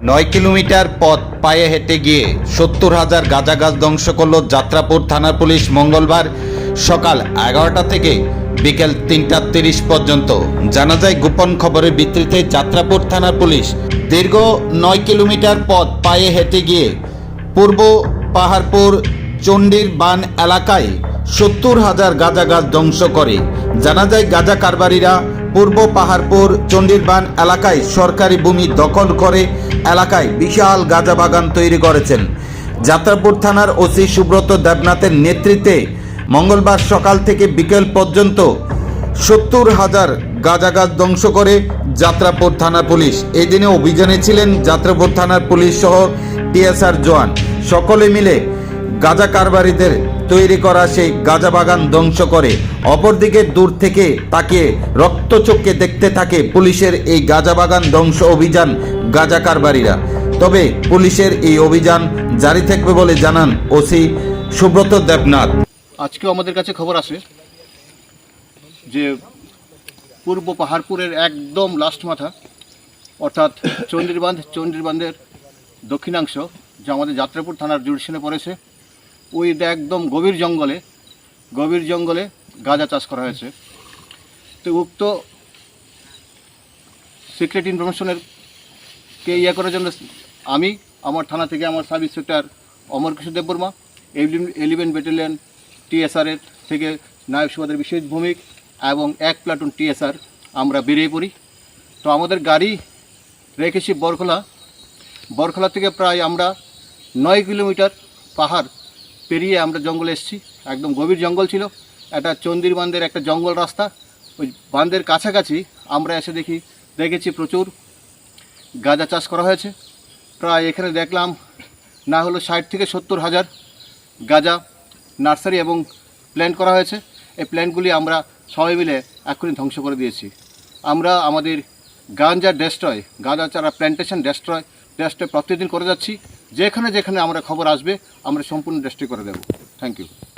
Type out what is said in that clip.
নয় কিলোমিটার পথ পায়ে হেঁটে গিয়ে সত্তর হাজার গাঁজা গাছ ধ্বংস করল যাত্রাপুর থানার পুলিশ মঙ্গলবার সকাল এগারোটা থেকে বিকেল তিনটা তিরিশ পর্যন্ত। জানা যায়, গোপন খবরের ভিত্তিতে যাত্রাপুর থানার পুলিশ দীর্ঘ নয় কিলোমিটার পথ পায়ে হেঁটে গিয়ে পূর্ব পাহাড়পুর চণ্ডীর বান এলাকায় সত্তর হাজার গাঁজা গাছ ধ্বংস করে। জানা যায়, গাঁজা কারবারিরা পূর্ব পাহাড়পুর চণ্ডীরবান এলাকায় সরকারি ভূমি দখল করে এলাকায় বিশাল গাঁজা বাগান তৈরি করেছেন। যাত্রাপুর থানার ওসি সুব্রত দেবনাথের নেতৃত্বে মঙ্গলবার সকাল থেকে বিকেল পর্যন্ত সত্তর হাজার গাঁজা গাছ ধ্বংস করে যাত্রাপুর থানা পুলিশ। এই দিনে অভিযানে ছিলেন যাত্রাপুর থানার পুলিশ সহ টিএসআর জওয়ান। সকলে মিলে গাঁজা কারবারিদের তৈরি করা সেই গাঁজা বাগান ধ্বংস করে অপরদিকে দূর থেকে তাকে রক্তচক্ষে দেখতে থাকে পুলিশের এই গাঁজা বাগান ধ্বংস অভিযান গাঁজা কারবারিরা। তবে পুলিশের এই অভিযান জারি থাকবে বলে জানান ওসি সুব্রত দেবনাথ। আজকেও আমাদের কাছে খবর আসে যে পূর্ব পাহাড়পুরের একদম লাস্ট মাথা, অর্থাৎ চণ্ডীরবাঁধ চণ্ডীরবাঁধের দক্ষিণাংশ, যা আমাদের যাত্রাপুর থানার জুডিশনে পড়েছে ওইটা একদম গভীর জঙ্গলে গভীর জঙ্গলে গাঁজা চাষ করা হয়েছে। তো উক্ত সিক্রেট ইনফরমেশনের কে ইয়ে করার জন্য আমি, আমার থানা থেকে আমার sub inspector Amar Kishore Debbarma eleven battalion টিএসআরের থেকে নায়ক সুবাদের বিশেষ ভূমিক এবং এক প্লাটুন টিএসআর আমরা বেরিয়ে পড়ি। তো আমাদের গাড়ি রেখেছি বরখোলা। বরখোলা থেকে প্রায় আমরা নয় কিলোমিটার পাহাড় পেরিয়ে আমরা জঙ্গলে এসেছি। একদম গভীর জঙ্গল ছিল। একটা চন্দির বান্ধের একটা জঙ্গল রাস্তা। ওই বান্ধের কাছাকাছি আমরা এসে দেখি, দেখেছি প্রচুর গাঁজা চাষ করা হয়েছে। প্রায় এখানে দেখলাম, না হলো ষাট থেকে সত্তর হাজার গাঁজা নার্সারি এবং প্ল্যান্ট করা হয়েছে। এই প্ল্যান্টগুলি আমরা সবাই মিলে এক্ষুনি ধ্বংস করে দিয়েছি। আমরা আমাদের গাঞ্জা ডেস্ট্রয়, গাঁজা চারা প্ল্যান্টেশন ডেস্ট্রয় ডেস্ট্রয় প্রতিদিন করে যাচ্ছি। যেখানে যেখানে আমরা খবর আসবে আমরা সম্পূর্ণ ডেস্ট্রয় করে দেবো। Thank you